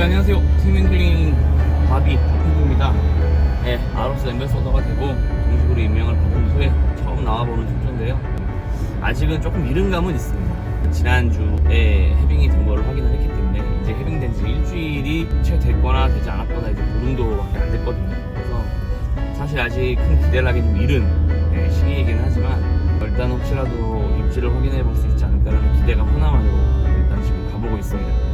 네 안녕하세요. 팀앤클링 바비 박태구입니다. 네 아로스 엠베서더가 되고 정식으로 임명을 받은 후에 처음 나와보는 춤조인데요. 아직은 조금 이른 감은 있습니다. 지난주에 해빙이 된 거를 확인을 했기 때문에 이제 해빙된 지 일주일이 채 됐거나 되지 않았거나 이제 그 정도밖에 안 됐거든요. 그래서 사실 아직 큰 기대를 하기 좀 이른 네, 시기이긴 하지만 일단 혹시라도 입지를 확인해 볼 수 있지 않을까라는 기대감 하나만으로 일단 지금 가보고 있습니다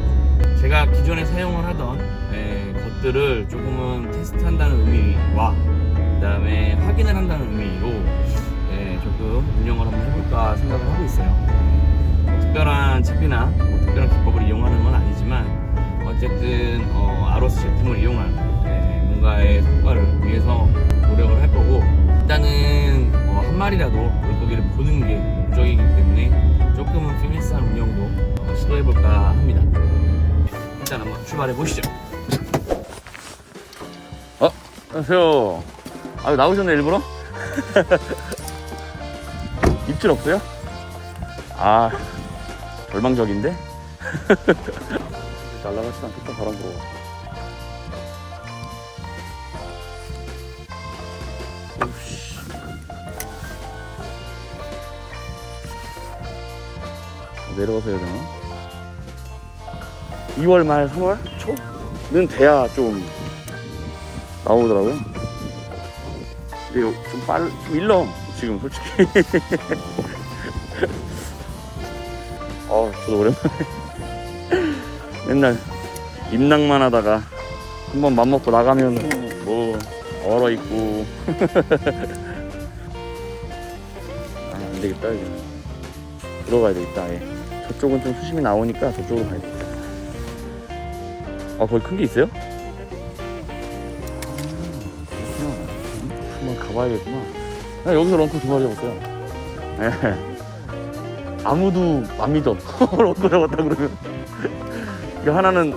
제가 기존에 사용을 하던 에, 것들을 조금은 테스트한다는 의미와 그다음에 확인을 한다는 의미로 에, 조금 운영을 한번 해볼까 생각을 하고 있어요. 뭐 특별한 칩이나 뭐 특별한 기법을 이용하는 건 아니지만 어쨌든 어, 아로스 제품을 이용한 에, 뭔가의 성과를 위해서 노력을 할 거고 일단은 어, 한 마리라도 물고기를 보는 게 목적이기 때문에 조금은 피니스한 운영도 어, 시도해볼까 합니다. 일단 한번 출발해 보시죠. 어, 안녕하세요. 아, 나오셨네 일부러? 입질 없어요? 아, 절망적인데? 날라가지 않겠다 바람 불어. 내려가서 해야 되나? 2월 말 3월 초는 돼야 좀 나오더라고요. 근데 요- 좀 빨, 좀 일러 지금 솔직히. 어, 저도 오랜만에 맨날 임낭만 하다가 한번 맘 먹고 나가면 뭐 얼어 있고. 아, 안 되겠다 이제. 들어가야 되겠다. 아예. 저쪽은 좀 수심이 나오니까 저쪽으로 가야 되겠다. 아 거기 큰 게 있어요? 그렇구나. 한번 가봐야겠구나. 나 여기서 런커 두 마리 잡았어요. 예. 아무도 안 믿어. 런커 잡았다 그러면. 그 하나는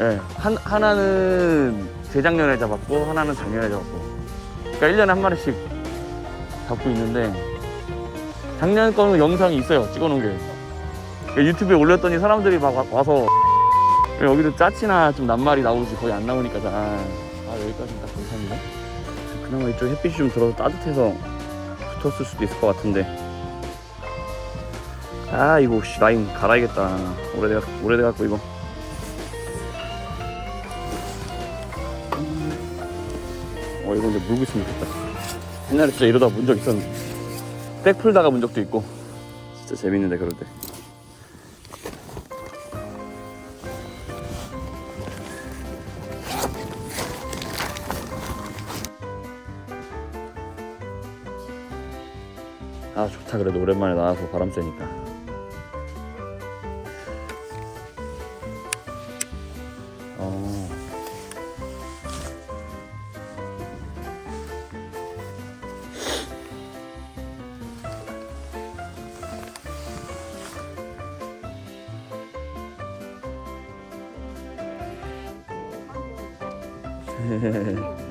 예, 한 하나는 재작년에 잡았고 하나는 작년에 잡았고. 그러니까 1년에 한 마리씩 잡고 있는데 작년 거는 영상이 있어요. 찍어 놓은 게. 그러니까 유튜브에 올렸더니 사람들이 막 와- 와서 여기도 짜치나 좀 낱말이 나오지 거의 안 나오니까 잘. 아 여기까지는 딱 괜찮은데? 그나마 이쪽 햇빛이 좀 들어서 따뜻해서 붙었을 수도 있을 것 같은데. 아 이거 씨 라인 갈아야겠다. 오래돼 오래돼 갖고 이거. 어 이거 근데 물고 있으면 좋겠다. 옛날에 진짜 이러다 문적 있었는데. 백 풀다가 문 적도 있고. 진짜 재밌는데 그럴 때 아 좋다 그래도 오랜만에 나와서 바람 쐬니까 어.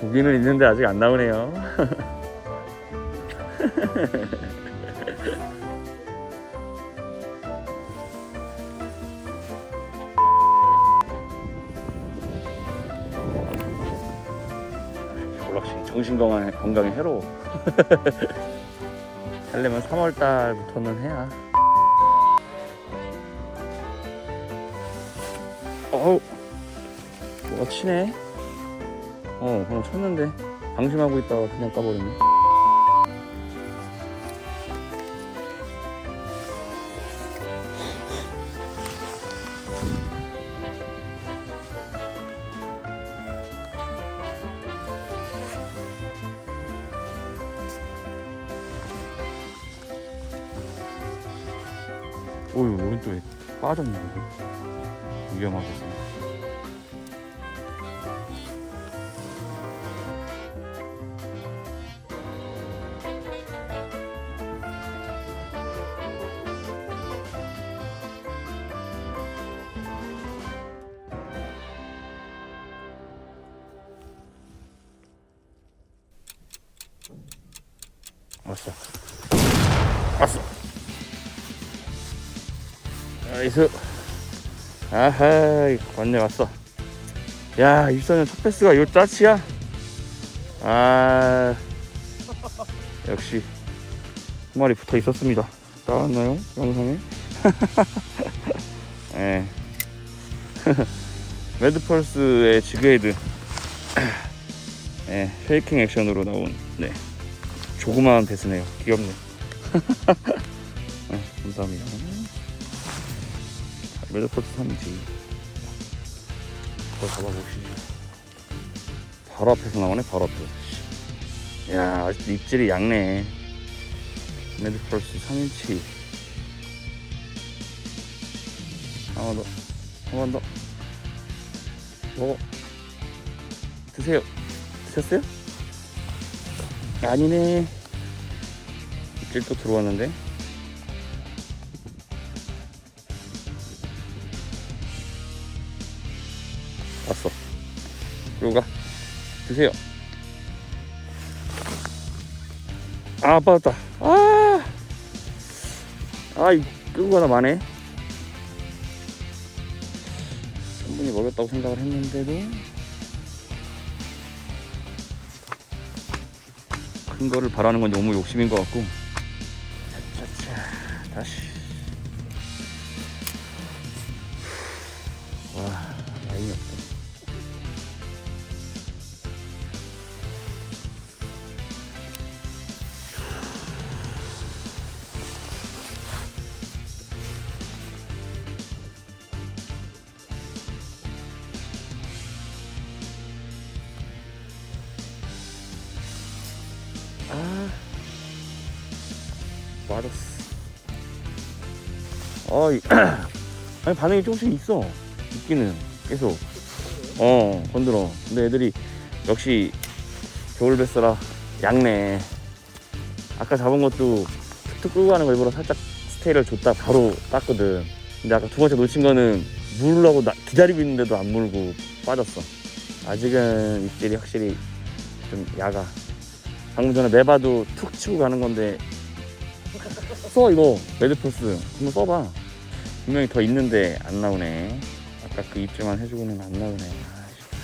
고기는 있는데 아직 안 나오네요. 볼락시 정신 건강에, 건강에 해로워. 하려면 3월 달부터는 해야. 어우 뭐가 치네 어 그냥 쳤는데 방심하고 있다가 그냥 까버렸네. 오유 오른쪽에 빠졌네 위험하겠어 왔어 왔어 나이스. 아하, 왔네, 왔어. 야, 24년 첫 패스가 요 짜치야? 아, 역시. 한 마리 붙어 있었습니다. 나왔나요? 영상에? 예. 레드펄스의 지그헤드. 예, 쉐이킹 액션으로 나온, 네. 조그마한 배스네요. 귀엽네. 네, 감사합니다. 자, 레드펄스 3인치. 더 잡아보시죠. 바로 앞에서 나오네, 바로 앞에서. 야, 아직도 입질이 얇네. 레드펄스 3인치. 한번 더. 한 번 더. 먹어. 드세요. 드셨어요? 아니네. 입질 또 들어왔는데. 왔어. 이리로 가. 드세요. 아, 빠졌다. 아! 아, 이 끄고 가나 마네. 충분히 먹였다고 생각을 했는데도 큰 거를 바라는 건 너무 욕심인 것 같고. 다시 맞았어. 어 이 아니 반응이 조금씩 있어. 있기는 계속. 어 건드려 근데 애들이 역시 겨울베스라 양네 아까 잡은 것도 툭툭 끌고 가는 거 일부러 살짝 스테이를 줬다 바로 땄거든. 근데 아까 두 번째 놓친 거는 물으려고 나- 기다리고 있는데도 안 물고 빠졌어. 아직은 입질이 확실히 좀 야가. 방금 전에 매봐도 툭 치고 가는 건데 써 이거. 레드포스. 한번 써봐. 분명히 더 있는데 안 나오네. 아까 그 입질만 해주고는 안 나오네.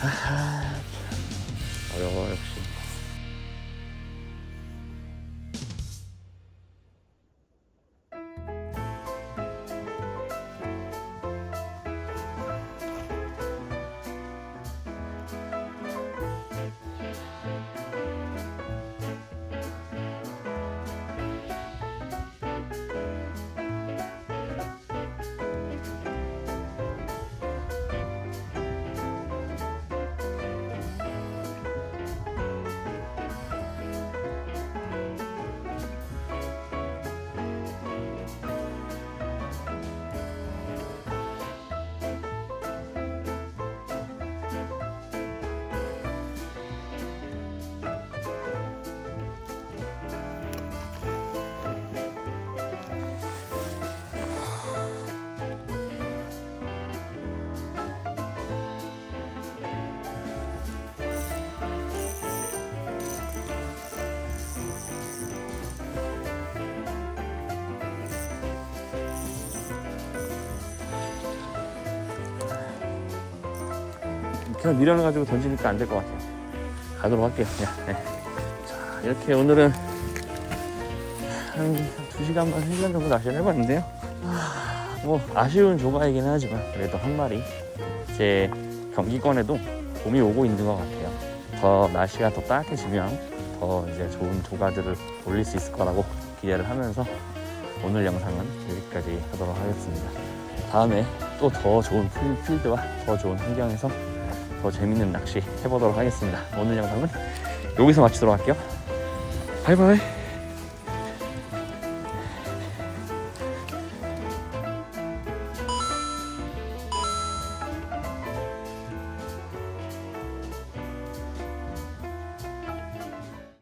아하 참. 어려워 역시 그냥 미련을 가지고 던지니까 안 될 것 같아요. 가도록 할게요. 그냥. 네. 자, 이렇게 오늘은 한 2시간 반, 3시간 정도 낚시를 해봤는데요. 아, 뭐, 아쉬운 조가이긴 하지만, 그래도 한 마리. 제 경기권에도 봄이 오고 있는 것 같아요. 더 날씨가 더 따뜻해지면 더 이제 좋은 조가들을 올릴 수 있을 거라고 기대를 하면서 오늘 영상은 여기까지 하도록 하겠습니다. 다음에 또 더 좋은 필- 필드와 더 좋은 환경에서 더 재밌는 낚시 해보도록 하겠습니다. 오늘 영상은 여기서 마치도록 할게요. 바이바이.